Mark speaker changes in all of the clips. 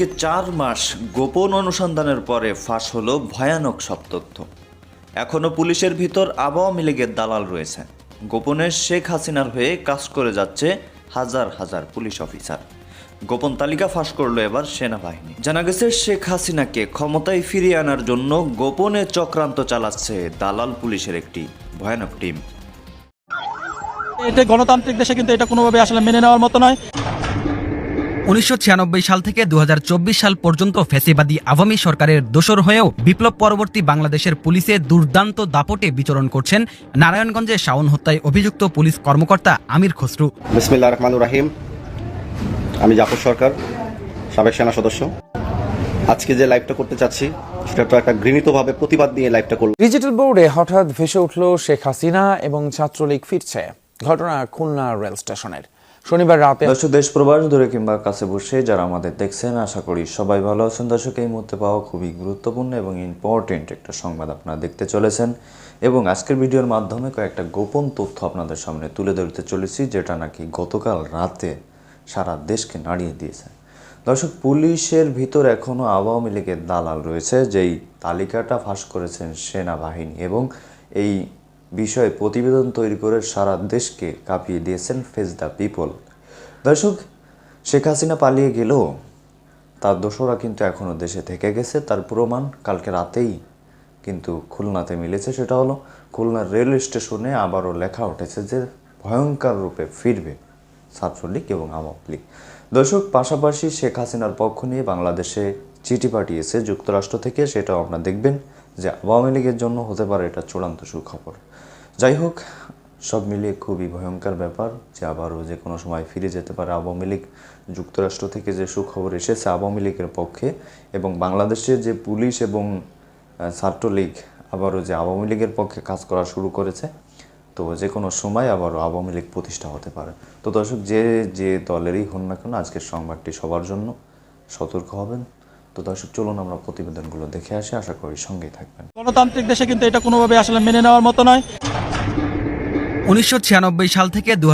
Speaker 1: দীর্ঘ চার মাস গোপন অনুসন্ধানের পরে ফাঁস হলো ভয়ানক সব তথ্য। এখনও পুলিশের ভিতর আওয়ামী লীগের দালাল রয়েছে। গোপনে শেখ হাসিনার হয়ে কাজ করে যাচ্ছে হাজার হাজার পুলিশ অফিসার। গোপন তালিকা ফাঁস করল এবার সেনাবাহিনী। জানা গেছে, শেখ হাসিনাকে ক্ষমতায় ফিরিয়ে আনার জন্য গোপনে চক্রান্ত চালাচ্ছে দালাল পুলিশের একটি ভয়ানক টিম।
Speaker 2: এটা গণতান্ত্রিক দেশে কিন্তু এটা কোনোভাবে আসলে মেনে নেওয়ার মতো নয়।
Speaker 3: উনিশশো ছিয়ানব্বই সাল থেকে দু হাজার চব্বিশ সাল পর্যন্ত ফেসিবাদী আওয়ামী সরকারের দোসর হয়েও বিপ্লব পরবর্তী বাংলাদেশের পুলিশে দুর্দান্ত দাপটে বিচরণ করছেন নারায়ণগঞ্জে শাওন হত্যায় অভিযুক্ত পুলিশ কর্মকর্তা আমির খসরু।
Speaker 4: বিসমিল্লা রাহিম। আমি জাফর সরকার সাবেক সেনা সদস্য। আজকে যে লাইভটা করতে চাচ্ছি সেটা তো একটা ঘৃণিতভাবে প্রতিবাদ নিয়ে লাইভটা করব
Speaker 5: ডিজিটাল বোর্ডে হঠাৎ ভেসে উঠল শেখ হাসিনা এবং ছাত্রলীগ ফিরছে। ঘটনা খুলনা রেল স্টেশনের। শনিবার রাতে
Speaker 1: দর্শক, দেশ প্রবাস দূরে কিংবা কাছে বসে যারা আমাদের দেখছেন, আশা করি সবাই ভালো আছেন। দর্শক, এই মুহূর্তে পাওয়া খুবই গুরুত্বপূর্ণ এবং ইম্পর্টেন্ট একটা সংবাদ আপনারা দেখতে চলেছেন। এবং আজকের ভিডিওর মাধ্যমে কয়েকটা গোপন তথ্য আপনাদের সামনে তুলে ধরতে চলেছি, যেটা নাকি গতকাল রাতে সারা দেশকে নাড়িয়ে দিয়েছে। দর্শক, পুলিশের ভিতর এখনও আওয়ামী লীগের দালাল রয়েছে, যেই তালিকাটা ফাঁস করেছেন সেনাবাহিনী এবং এই বিষয়ে প্রতিবেদন তৈরি করে সারা দেশকে কাঁপিয়ে দিয়েছেন ফেস দ্য পিপল। দর্শক, শেখ হাসিনা পালিয়ে গেলেও তার দোসরা কিন্তু এখনও দেশে থেকে গেছে, তার প্রমাণ কালকে রাতেই কিন্তু খুলনাতে মিলেছে। সেটা হলো, খুলনার রেল স্টেশনে আবারও লেখা উঠেছে যে ভয়ঙ্কর রূপে ফিরবে ছাত্রলীগ এবং আওয়ামী লীগ। দর্শক, পাশাপাশি শেখ হাসিনার পক্ষ নিয়ে বাংলাদেশে চিঠি পাঠিয়েছে যুক্তরাষ্ট্র থেকে, সেটাও আপনারা দেখবেন। যে আওয়ামী লীগের জন্য হতে পারে এটা চূড়ান্ত সুখবর। যাই হোক, সব মিলিয়ে খুবই ভয়ঙ্কর ব্যাপার যে আবারও যে কোনো সময় ফিরে যেতে পারে আওয়ামী লীগ। যুক্তরাষ্ট্র থেকে যে সুখবর এসেছে আওয়ামী লীগের পক্ষে এবং বাংলাদেশের যে পুলিশ এবং ছাত্রলীগ আবারও যে আওয়ামী লীগের পক্ষে কাজ করা শুরু করেছে, তো যে কোনো সময় আবারও আওয়ামী লীগ প্রতিষ্ঠা হতে পারে। তো দর্শক, যে যে দলেরই হন না কেন, আজকের সংবাদটি সবার জন্য সতর্ক হবেন। তো দর্শক চলুন আমরা প্রতিবেদনগুলো দেখে আসি আশা করি সঙ্গেই থাকবেন।
Speaker 2: গণতান্ত্রিক দেশে কিন্তু এটা কোনোভাবে আসলে মেনে নেওয়ার মতো নয়।
Speaker 3: উনিশশো সাল থেকে দু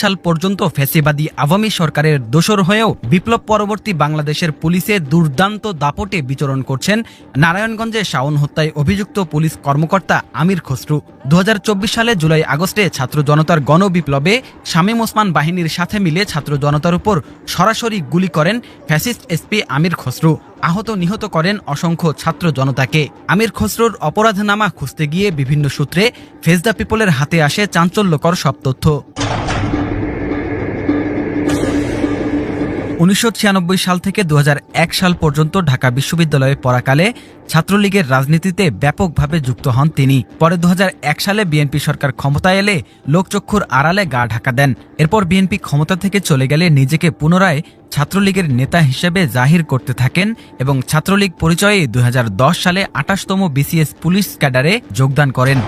Speaker 3: সাল পর্যন্ত ফ্যাসিবাদী আওয়ামী সরকারের দোসর হয়েও বিপ্লব পরবর্তী বাংলাদেশের পুলিশে দুর্দান্ত দাপটে বিচরণ করছেন নারায়ণগঞ্জে শাওন হত্যায় অভিযুক্ত পুলিশ কর্মকর্তা আমির খসরু। দু হাজার চব্বিশ সালে জুলাই আগস্টে ছাত্র জনতার গণবিপ্লবে শামীম ওসমান বাহিনীর সাথে মিলে ছাত্র জনতার উপর সরাসরি গুলি করেন ফ্যাসিস্ট এসপি আমির খসরু। আহত নিহত করেন অসংখ্য ছাত্র জনতাকে। আমির খসরুর অপরাধনামা খুঁজতে গিয়ে বিভিন্ন সূত্রে ফেজদা পিপলের হাতে আসে চাঞ্চল্যকর সব তথ্য। উনিশশো ছিয়ানব্বই সাল থেকে দু হাজার এক সাল পর্যন্ত ঢাকা বিশ্ববিদ্যালয়ে পড়াকালে ছাত্রলীগের রাজনীতিতে ব্যাপকভাবে যুক্ত হন তিনি। পরে দু হাজার এক সালে বিএনপি সরকার ক্ষমতায় এলে লোকচক্ষুর আড়ালে গা ঢাকা দেন। এরপর বিএনপি ক্ষমতা থেকে চলে গেলে নিজেকে পুনরায় ছাত্রলীগের নেতা হিসেবে জাহির করতে থাকেন এবং ছাত্রলীগ পরিচয়ে দু হাজার দশ সালে আঠাশতম বিসিএস পুলিশ ক্যাডারে যোগদান করেন।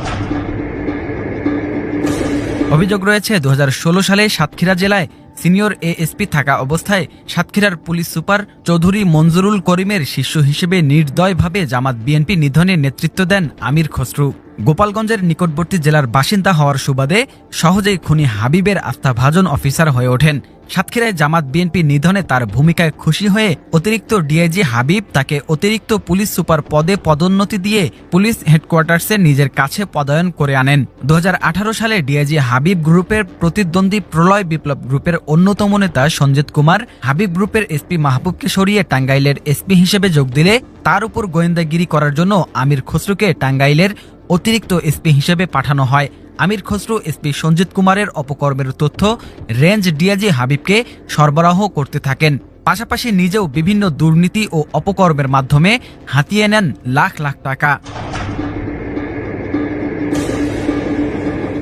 Speaker 3: অভিযোগ রয়েছে দু হাজার ষোলো সালে সাতক্ষীরা জেলায় সিনিয়র এএসপি থাকা অবস্থায় সাতক্ষীরার পুলিশ সুপার চৌধুরী মঞ্জুরুল করিমের শিষ্য হিসেবে নির্দয়ভাবে জামাত বিএনপি নিধনে নেতৃত্ব দেন আমির খসরু। গোপালগঞ্জের নিকটবর্তী জেলার বাসিন্দা হওয়ার সুবাদে সহজেই খুনি হাবিবের আস্থাভাজন অফিসার হয়ে ওঠেন। সাতক্ষীরায় জামাত বিএনপি নিধনে তার ভূমিকায় খুশি হয়ে অতিরিক্ত ডিআইজি হাবিব তাকে অতিরিক্ত পুলিশ সুপার পদে পদোন্নতি দিয়ে পুলিশ হেডকোয়ার্টার্সে নিজের কাছে পদায়ন করে আনেন। দু হাজার আঠারো সালে ডিআইজি হাবিব গ্রুপের প্রতিদ্বন্দ্বী প্রলয় বিপ্লব গ্রুপের অন্যতম নেতা সঞ্জিত কুমার হাবিব গ্রুপের এসপি মাহবুবকে সরিয়ে টাঙ্গাইলের এসপি হিসেবে যোগ দিলে তার উপর গোয়েন্দাগিরি করার জন্য আমির খসরুকে টাঙ্গাইলের অতিরিক্ত এসপি হিসেবে পাঠানো হয়। আমির খসরু, এসপি সঞ্জিত কুমারের অপকর্মের তথ্য রেঞ্জ ডিআইজি হাবিবকে সরবরাহ করতে থাকেন। পাশাপাশি নিজেও বিভিন্ন দুর্নীতি ও অপকর্মের মাধ্যমে হাতিয়ে নেন লাখ লাখ টাকা।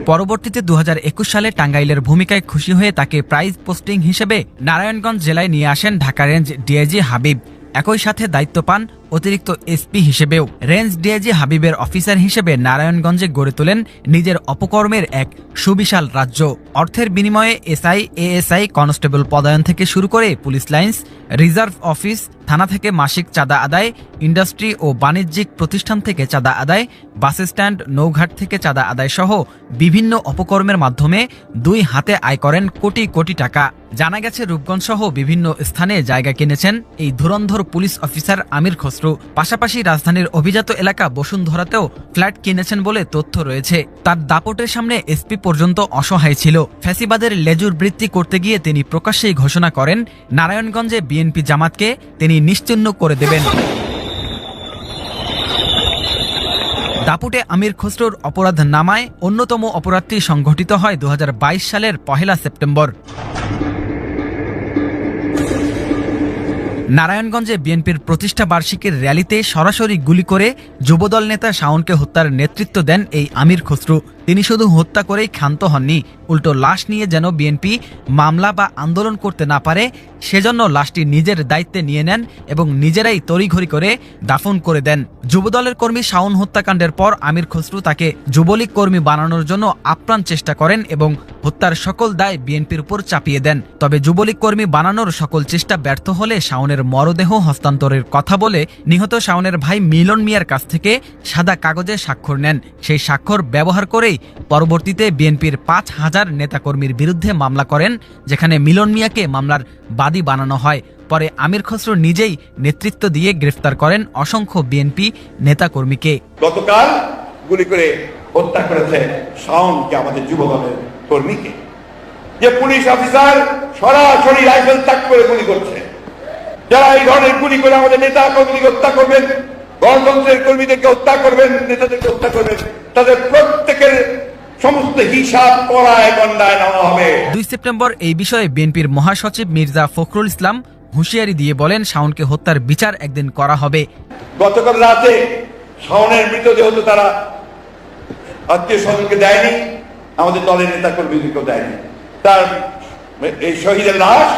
Speaker 3: পরবর্তীতে দু হাজার একুশ সালে টাঙ্গাইলের ভূমিকায় খুশি হয়ে তাকে প্রাইজ পোস্টিং হিসেবে নারায়ণগঞ্জ জেলায় নিয়ে আসেন ঢাকা রেঞ্জ ডিআইজি হাবিব। একই সাথে দায়িত্ব পান অতিরিক্ত এসপি হিসেবেও রেঞ্জ ডিআইজি হাবিবের অফিসার হিসেবে নারায়ণগঞ্জে গড়ে তোলেন নিজের অপকর্মের এক সুবিশাল রাজ্য। অর্থের বিনিময়ে এসআই, এএসআই, কনস্টেবল পদায়ন থেকে শুরু করে পুলিশ লাইন্স, রিজার্ভ অফিস, থানা থেকে মাসিক চাঁদা আদায়, ইন্ডাস্ট্রি ও বাণিজ্যিক প্রতিষ্ঠান থেকে চাঁদা আদায়, বাস স্ট্যান্ড, নৌঘাট থেকে চাঁদা আদায় সহ বিভিন্ন অপকর্মের মাধ্যমে দুই হাতে আয় করেন কোটি কোটি টাকা। জানা গেছে রূপগঞ্জ সহ বিভিন্ন স্থানে জায়গা কিনেছেন এই ধুরন্ধর পুলিশ অফিসার আমির খসরু। পাশাপাশি রাজধানীর অভিজাত এলাকা বসুন্ধরাতেও ফ্ল্যাট কিনেছেন বলে তথ্য রয়েছে। তার দাপটের সামনে এসপি পর্যন্ত অসহায় ছিল। ফ্যাসিবাদের লেজুর বৃত্তি করতে গিয়ে তিনি প্রকাশ্যেই ঘোষণা করেন, নারায়ণগঞ্জে বিএনপি জামাতকে তিনি নিশ্চিহ্ন করে দেবেন। দাপুটে আমির খসরুর অপরাধ নামায় অন্যতম অপরাধটি সংঘটিত হয় দু হাজার বাইশ সালের পহেলা সেপ্টেম্বর। নারায়ণগঞ্জে বিএনপির প্রতিষ্ঠা বার্ষিকীর র্যালিতে সরাসরি গুলি করে যুবদল নেতা শাওনকে হত্যার নেতৃত্ব দেন এই আমির খসরু। তিনি শুধু হত্যা করেই ক্ষান্ত হননি, উল্টো লাশ নিয়ে যেন বিএনপি মামলা বা আন্দোলন করতে না পারে, সেজন্য লাশটি নিজের দায়িত্বে নিয়ে নেন এবং নিজেরাই তড়িঘড়ি করে দাফন করে দেন। যুবদলের কর্মী শাওন হত্যাকাণ্ডের পর আমির খসরু তাকে যুবলীগ কর্মী বানানোর জন্য আপ্রাণ চেষ্টা করেন এবং হত্যার সকল দায় বিএনপির উপর চাপিয়ে দেন। তবে যুবলীগ কর্মী বানানোর সকল চেষ্টা ব্যর্থ হলে শাওনের মরদেহ হস্তান্তরের কথা বলে নিহত শাওনের ভাই মিলন মিয়ার কাছ থেকে সাদা কাগজে স্বাক্ষর নেন। সেই স্বাক্ষর ব্যবহার করেই পরবর্তীতে বিএনপির পাঁচ হাজার নেতাকর্মীর বিরুদ্ধে মামলা করেন, যেখানে মিলন মিয়াকে মামলার বাদী বানানো হয়। পরে আমির খসরু নিজেই নেতৃত্ব দিয়ে গ্রেফতার করেন অসংখ্য বিএনপি নেতাকর্মীকে।
Speaker 6: গতকাল গুলি করে হত্যা করেছে শাওনকে আমাদের যুব কর্মীকে। যে পুলিশ অফিসার সরাসরি রাইফেল তাক করে গুলি করছে। যারা এই ধরনের গুলি করে আমাদের নেতা কর্মীকে হত্যা করবেন গণতন্ত্রের কর্মীদেরকে হত্যা করবেন নেতাদেরকে হত্যা করবেন। তাদের প্রত্যেকের সমস্ত হিসাব করায় গন্ডায় নেওয়া হবে।
Speaker 3: দুই সেপ্টেম্বর এই বিষয়ে বিএনপির মহাসচিব মির্জা ফখরুল ইসলাম হুঁশিয়ারি দিয়ে বলেন শাওনকে হত্যার বিচার একদিন করা হবে।
Speaker 6: গতকাল রাতে শাওনের মৃতদেহ তো তারা আত্মীয় স্বজনকে দেয়নি আমাদের দলের নেতা কর্মীদেরকেও দেয়নি। তার এই শহীদের লাশ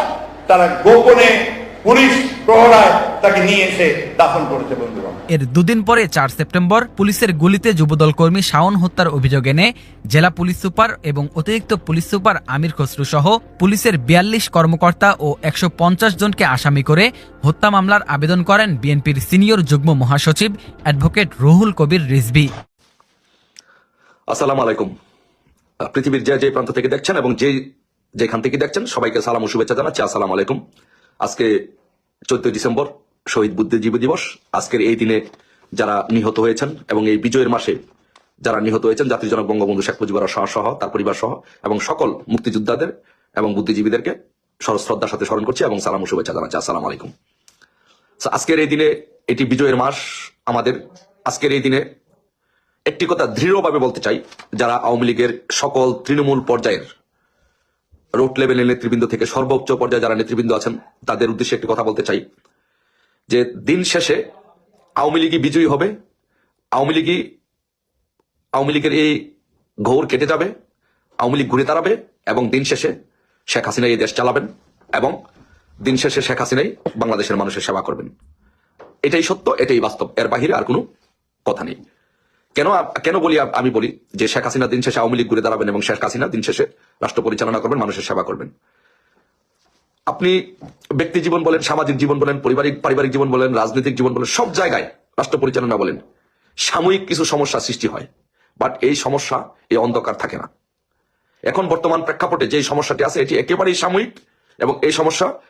Speaker 6: তারা গোপনে পুলিশ প্রহরায় তাকে নিয়ে এসে দাফন করেছে বন্ধুগণ।
Speaker 3: এর দুদিন পরে চার সেপ্টেম্বর পুলিশের গুলিতে যুবদল কর্মী শাওন হত্যার অভিযোগ এনে জেলা পুলিশ সুপার এবং অতিরিক্ত পুলিশ সুপার আমির খসরু সহ পুলিশের বিয়াল্লিশ কর্মকর্তা ও একশো পঞ্চাশ জনকে আসামি করে হত্যা মামলার আবেদন করেন বিএনপির সিনিয়র যুগ্ম মহাসচিব অ্যাডভোকেট রুহুল কবির রিজভি।
Speaker 7: আসসালামু আলাইকুম। পৃথিবীর যে যে প্রান্ত থেকে দেখছেন এবং যে যেখান থেকে দেখছেন সবাইকে সালাম ও শুভেচ্ছা জানাচ্ছি। আসসালামু আলাইকুম। আজকে চোদ্দই ডিসেম্বর শহীদ বুদ্ধিজীবী দিবস। আজকের এই দিনে যারা নিহত হয়েছেন এবং এই বিজয়ের মাসে যারা নিহত হয়েছেন, জাতির জনক বঙ্গবন্ধু শেখ মুজিবুর রহমান সহ, তার পরিবার সহ এবং সকল মুক্তিযোদ্ধাদের এবং বুদ্ধিজীবীদেরকে শ্রদ্ধার সাথে স্মরণ করছি এবং সালাম শুভেচ্ছা জানাচ্ছি। আসসালামু আলাইকুম। আজকের এই দিনে এটি বিজয়ের মাস। আমাদের আজকের এই দিনে একটি কথা দৃঢ়ভাবে বলতে চাই, যারা আওয়ামী লীগের সকল তৃণমূল পর্যায়ের রোড লেভেলের নেতৃবৃন্দ থেকে সর্বোচ্চ পর্যায়ে যারা নেতৃবৃন্দ আছেন, তাদের উদ্দেশ্যে একটি কথা বলতে চাই। যে দিন শেষে আওয়ামী লীগই বিজয়ী হবে, আওয়ামী লীগই, আওয়ামী লীগের এই ঘোর কেটে যাবে, আওয়ামী লীগ ঘুরে দাঁড়াবে এবং দিন শেষে শেখ হাসিনা এই দেশ চালাবেন এবং দিন শেষে শেখ হাসিনাই বাংলাদেশের মানুষের সেবা করবেন। এটাই সত্য, এটাই বাস্তব। এর বাহিরে আর কোনো কথা নেই। কেন কেন বলি আমি বলি যে শেখ হাসিনা দিন শেষে আওয়ামী লীগ ঘুরে দাঁড়াবেন এবং শেখ হাসিনা দিন শেষে রাষ্ট্র পরিচালনা করবেন, মানুষের সেবা করবেন। আপনি ব্যক্তি জীবন বলেন, সামাজিক জীবন বলেন, পারিবারিক পারিবারিক জীবন বলেন, রাজনৈতিক জীবন বলেন, সব জায়গায় রাষ্ট্র পরিচালনা বলেন, সাময়িক কিছু সমস্যা সৃষ্টি হয় বাট এই সমস্যা, এই অন্ধকার থাকে না। এখন বর্তমান প্রেক্ষাপটে যে সমস্যাটি আছে, এটি একেবারেই সাময়িক, এবং এই সমস্যা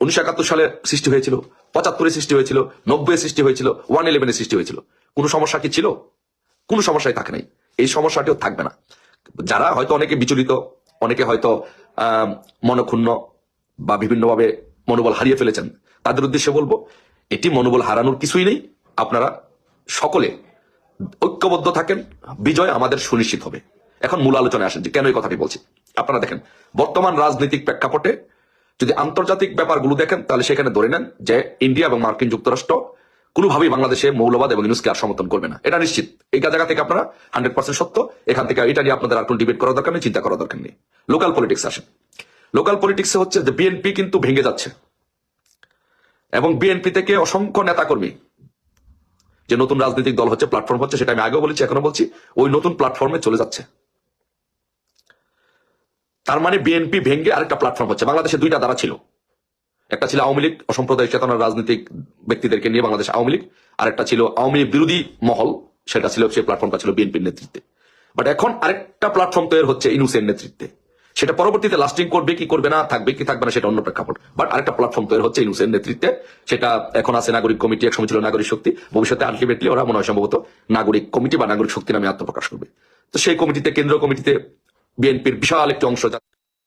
Speaker 7: উনিশশো একাত্তর সালে সৃষ্টি হয়েছিল, পঁচাত্তরে সৃষ্টি হয়েছিল নব্বই সৃষ্টি হয়েছিল, ওয়ান ইলেভেনে সৃষ্টি হয়েছিল। কোনো সমস্যা কি ছিল? কোনো সমস্যাই থাকে নাই। এই সমস্যাটিও থাকবে না। যারা হয়তো অনেকে বিচলিত, অনেকে হয়তো, আহ, মনক্ষুণ্ণ বা বিভিন্নভাবে মনোবল হারিয়ে ফেলেছেন, তাদের উদ্দেশ্যে বলব, এটি মনোবল হারানোর কিছুই নেই। আপনারা সকলে ঐক্যবদ্ধ থাকেন, বিজয় আমাদের সুনিশ্চিত হবে। এখন মূল আলোচনায় আসেন যে কেন এই কথাটি বলছি। আপনারা দেখেন, বর্তমান রাজনৈতিক প্রেক্ষাপটে যদি আন্তর্জাতিক ব্যাপারগুলো দেখেন, তাহলে সেখানে ধরে নেন যে ইন্ডিয়া এবং মার্কিন যুক্তরাষ্ট্র কোনোভাবেই বাংলাদেশে মৌলবাদ এবং ইউনুসকে আর সমর্থন করবে না। এটা নিশ্চিত। এই জায়গা থেকে আপনারা হান্ড্রেড পার্সেন্ট সত্য। এখান থেকে এটা নিয়ে আপনাদের আর কোনো ডিবেট করার দরকার নেই, চিন্তা করার দরকার নেই। লোকাল পলিটিক্স আসেন। লোকাল পলিটিক্সে হচ্ছে যে বিএনপি কিন্তু ভেঙে যাচ্ছে। এবং বিএনপি থেকে অসংখ্য নেতাকর্মী, যে নতুন রাজনৈতিক দল হচ্ছে প্ল্যাটফর্ম হচ্ছে, সেটা আমি আগেও বলেছি এখনও বলছি, ওই নতুন প্ল্যাটফর্মে চলে যাচ্ছে। তার মানে বিএনপি ভেঙ্গে আরেকটা প্ল্যাটফর্ম হচ্ছে। বাংলাদেশে দুইটা দ্বারা ছিল। একটা ছিল আওয়ামী লীগ অসাম্প্রদায়িক চেতনার রাজনৈতিক ব্যক্তিদেরকে নিয়ে বাংলাদেশ আওয়ামী লীগ আর একটা ছিল আওয়ামী লীগ বিরোধী মহল, সেটা ছিল, সেই প্ল্যাটফর্মটা ছিল বিএনপির নেতৃত্বে। বাট এখন আরেকটা প্ল্যাটফর্ম তৈরি হচ্ছে ইনুসের নেতৃত্বে। সেটা পরবর্তীতে লাস্টিং করবে, কি করবে না, থাকবে, কি থাকবে না, সেটা অন্য প্রেক্ষাপট। বাট আরেকটা প্ল্যাটফর্ম তৈরি হচ্ছে ইনুসের নেতৃত্বে। সেটা এখন আছে নাগরিক কমিটি, একসময় ছিল নাগরিক শক্তি। ভবিষ্যতে আলটিমেটলি ওরা মনে হয় সম্ভবত নাগরিক কমিটি বা নাগরিক শক্তি নামে আত্মপ্রকাশ করবে। তো সেই কমিটিতে, কেন্দ্রীয় কমিটিতে বিএনপির বিশাল একটি অংশ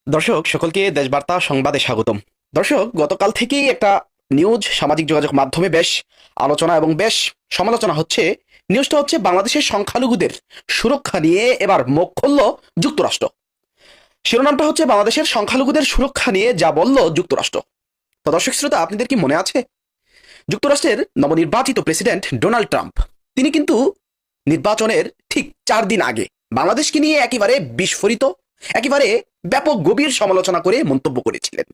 Speaker 8: দর্শক, সকলকে দেশবার্তা সংবাদে স্বাগতম। দর্শক, গতকাল থেকেই একটা নিউজ, সামাজিক যোগাযোগ মাধ্যমে বেশ আলোচনা এবং বেশ সমালোচনা হচ্ছে। নিউজটা হচ্ছে বাংলাদেশের সংখ্যালঘুদের সুরক্ষা নিয়ে এবার মুখ খুলল যুক্তরাষ্ট্র। শিরোনামটা হচ্ছে বাংলাদেশের সংখ্যালঘুদের সুরক্ষা নিয়ে যা বলল যুক্তরাষ্ট্র। দর্শক শ্রোতা, আপনাদের কি মনে আছে? যুক্তরাষ্ট্রের নবনির্বাচিত প্রেসিডেন্ট ডোনাল্ড ট্রাম্প, তিনি কিন্তু নির্বাচনের ঠিক চার দিন আগে বাংলাদেশকে নিয়ে একেবারে বিস্ফোরিত, একেবারে ব্যাপক গভীর সমালোচনা করে মন্তব্য করেছিলেন।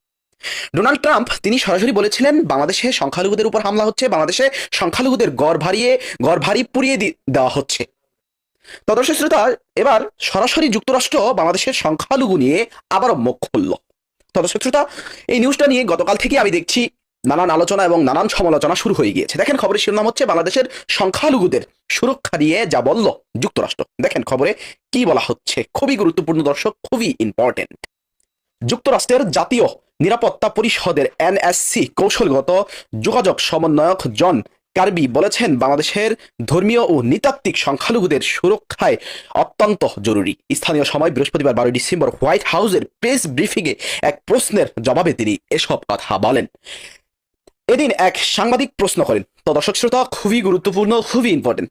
Speaker 8: ডোনাল্ড ট্রাম্প, তিনি সরাসরি বলেছিলেন, বাংলাদেশে সংখ্যালঘুদের উপর হামলা হচ্ছে, বাংলাদেশে সংখ্যালঘুদের গড় ভারিয়ে গড় ভারী পুড়িয়ে দেওয়া হচ্ছে। তো শ্রোতা, এবার সরাসরি যুক্তরাষ্ট্র বাংলাদেশের সংখ্যালঘু নিয়ে আবারও মুখ খুলল। তো শ্রোতা, এই নিউজটা নিয়ে গতকাল থেকে আমি দেখছি নানান আলোচনা এবং নানান সমালোচনা শুরু হয়ে গিয়েছে। দেখেন, খবরের শিরোনাম হচ্ছে বাংলাদেশের সংখ্যালঘুদের সুরক্ষা দিয়ে যা বলল যুক্তরাষ্ট্র। দেখেন, খবরে কি বলা হচ্ছে? খুবই গুরুত্বপূর্ণ দর্শক, খুবই ইম্পর্টেন্ট যুক্তরাষ্ট্রের জাতীয় নিরাপত্তা পরিষদের এনএসসি কৌশলগত যোগাযোগ সমন্বয়ক জন কার্বি বলেছেন, বাংলাদেশের ধর্মীয় ও নৃতাত্ত্বিক সংখ্যালঘুদের সুরক্ষায় অত্যন্ত জরুরি। স্থানীয় সময় বৃহস্পতিবার বারোই ডিসেম্বর হোয়াইট হাউসের প্রেস ব্রিফিংয়ে এক প্রশ্নের জবাবে তিনি এসব কথা বলেন। এদিন এক সাংবাদিক প্রশ্ন করেন। তো দর্শক শ্রোতা, খুবই গুরুত্বপূর্ণ, খুবই ইম্পর্টেন্ট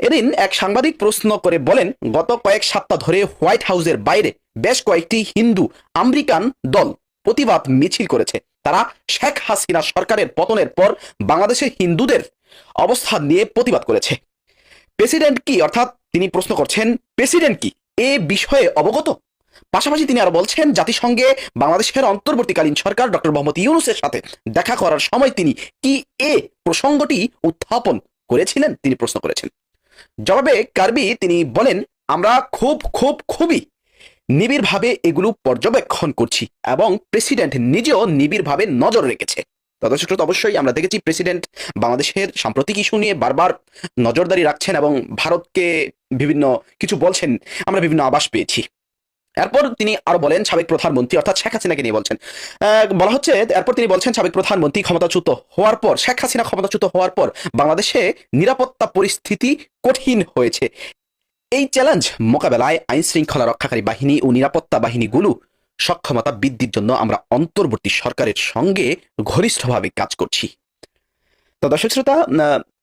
Speaker 8: এদিন এক সাংবাদিক প্রশ্ন করে বলেন, গত কয়েক সপ্তাহ ধরে হোয়াইট হাউসের বাইরে বেশ কয়েকটি হিন্দু আমেরিকান দল প্রতিবাদ মিছিল করেছে। তারা শেখ হাসিনা সরকারের পতনের পর বাংলাদেশে হিন্দুদের অবস্থান নিয়ে প্রতিবাদ করেছে। প্রেসিডেন্ট কি, অর্থাৎ তিনি প্রশ্ন করছেন, প্রেসিডেন্ট কি এ বিষয়ে অবগত? পাশাপাশি তিনি আরও বলছেন, জাতিসংঘে বাংলাদেশের অন্তর্বর্তীকালীন সরকার ডক্টর মোহাম্মদ ইউনুসের সাথে দেখা করার সময় তিনি কি এ প্রসঙ্গটি উত্থাপন করেছিলেন? তিনি প্রশ্ন করেছেন। জবাবে কার্বি তিনি বলেন, আমরা খুব খুব, খুবই নিবিড়ভাবে এগুলো পর্যবেক্ষণ করছি এবং প্রেসিডেন্ট নিজেও নিবিড়ভাবে নজর রেখেছে। তো দর্শক অবশ্যই আমরা দেখেছি প্রেসিডেন্ট বাংলাদেশের সাম্প্রতিক ইস্যু নিয়ে বারবার নজরদারি রাখছেন এবং ভারতকে বিভিন্ন কিছু বলছেন, আমরা বিভিন্ন আবাস পেয়েছি। এরপর তিনি আরও বলেন, সাবেক প্রধানমন্ত্রী, অর্থাৎ শেখ হাসিনাকে নিয়ে বলছেন। বলা হচ্ছে, এরপর তিনি বলছেন, সাবেক প্রধানমন্ত্রী ক্ষমতাচ্যুত হওয়ার পর, শেখ হাসিনা ক্ষমতাচ্যুত হওয়ার পর বাংলাদেশে নিরাপত্তা পরিস্থিতি কঠিন হয়েছে। এই চ্যালেঞ্জ মোকাবেলায় আইন শৃঙ্খলা রক্ষাকারী বাহিনী ও নিরাপত্তা বাহিনীগুলো সক্ষমতা বৃদ্ধির জন্য আমরা অন্তর্বর্তী সরকারের সঙ্গে ঘনিষ্ঠভাবে কাজ করছি। তো দর্শক শ্রোতা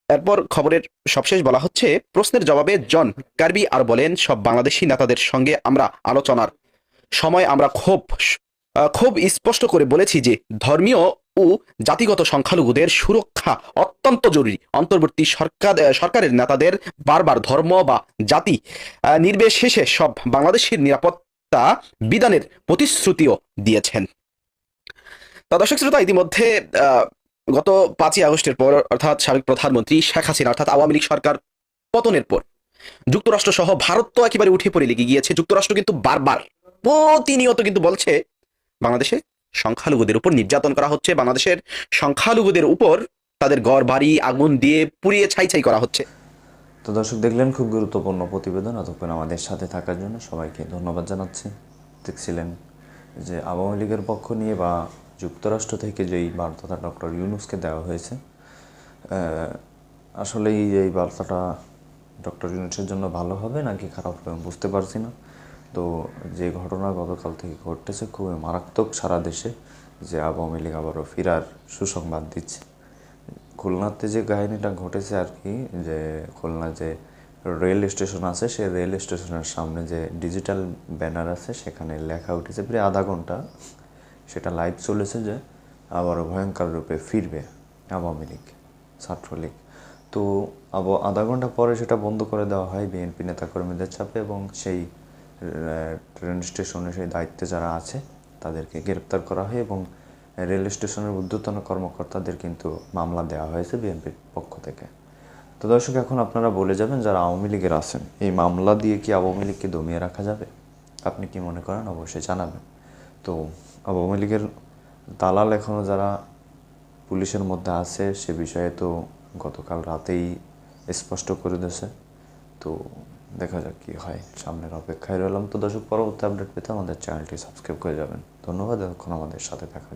Speaker 8: এরপর খবরের সবশেষ বলা হচ্ছে, প্রশ্নের জবাবে জন কার্বি আর বলেন, সব বাংলাদেশি নেতাদের সঙ্গে আমরা আলোচনার সময় আমরা খুব খুব স্পষ্ট করে বলেছি যে ধর্মীয় ও জাতিগত সংখ্যালঘুদের সুরক্ষা অত্যন্ত জরুরি। অন্তর্বর্তী সরকার সরকারের নেতাদের বারবার ধর্ম বা জাতি নির্বিশেষে সব বাংলাদেশের নিরাপত্তা বিধানের প্রতিশ্রুতিও দিয়েছেন। তা দর্শক শ্রোতা, ইতিমধ্যে গত পাঁচই আগস্টের পর অর্থাৎ সাবেক প্রধানমন্ত্রী শেখ হাসিনা অর্থাৎ আওয়ামী লীগ সরকার পতনের পর যুক্তরাষ্ট্র সহ ভারত তো একেবারে উঠে পড়ে লেগে গিয়েছে। যুক্তরাষ্ট্র কিন্তু বারবার, প্রতিনিয়ত কিন্তু বলছে, বাংলাদেশে সংখ্যালঘুদের উপর নির্যাতন করা হচ্ছে। বাংলাদেশের সংখ্যালঘুদের উপর তাদের গড়, বাড়ি, আগুন দিয়ে পুড়িয়ে ছাই ছাই করা হচ্ছে।
Speaker 1: তো দর্শক দেখলেন, খুব গুরুত্বপূর্ণ প্রতিবেদন। এতক্ষণ আমাদের সাথে থাকার জন্য সবাইকে ধন্যবাদ জানাচ্ছি। দেখছিলেন যে আওয়ামী লীগের পক্ষ নিয়ে বা যুক্তরাষ্ট্র থেকে যেই বার্তাটা ডক্টর ইউনুসকে দেওয়া হয়েছে আসলে এই বার্তাটা ডক্টর ইউনুসের জন্য ভালো হবে নাকি খারাপ হবে আমি বুঝতে পারছি না। তো যে ঘটনা গতকাল থেকে ঘটতেছে, খুবই মারাত্মক সারা দেশে যে আওয়ামী লীগ আবারও ফিরার সুসংবাদ দিচ্ছে। খুলনাতে যে কাহিনীটা ঘটেছে আর কি, যে খুলনা যে রেল স্টেশন আছে, সেই রেল স্টেশনের সামনে যে ডিজিটাল ব্যানার আছে, সেখানে লেখা উঠেছে প্রায় আধা ঘণ্টা। সেটা লাইভ চলেছে যে আবারও ভয়ঙ্কর রূপে ফিরবে আওয়ামী লীগ, ছাত্রলীগ। তো আব, আধা ঘণ্টা পরে সেটা বন্ধ করে দেওয়া হয় বিএনপি নেতাকর্মীদের চাপে এবং সেই ট্রেন স্টেশনে সেই দায়িত্বে যারা আছে, তাদেরকে গ্রেপ্তার করা হয় এবং রেল স্টেশনের ঊর্ধ্বতন কর্মকর্তাদের কিন্তু মামলা দেওয়া হয়েছে বিএনপির পক্ষ থেকে। তো দর্শক, এখন আপনারা বলে যাবেন যারা আওয়ামী লীগের আছেন, এই মামলা দিয়ে কি আওয়ামী লীগকে দমিয়ে রাখা যাবে? আপনি কি মনে করেন? অবশ্যই জানাবেন। তো আওয়ামী লীগের দালাল এখনও যারা পুলিশের মধ্যে আছে, সে বিষয়ে তো গতকাল রাতেই স্পষ্ট করে দিয়েছে। তো দেখা যাক কি হয়। সামনের অপেক্ষায় রইলাম। তো দর্শক, পরবর্তী আপডেট পেতে আমাদের চ্যানেলটি সাবস্ক্রাইব করে যাবেন। ধন্যবাদ। এখন আমাদের সাথে জন্য।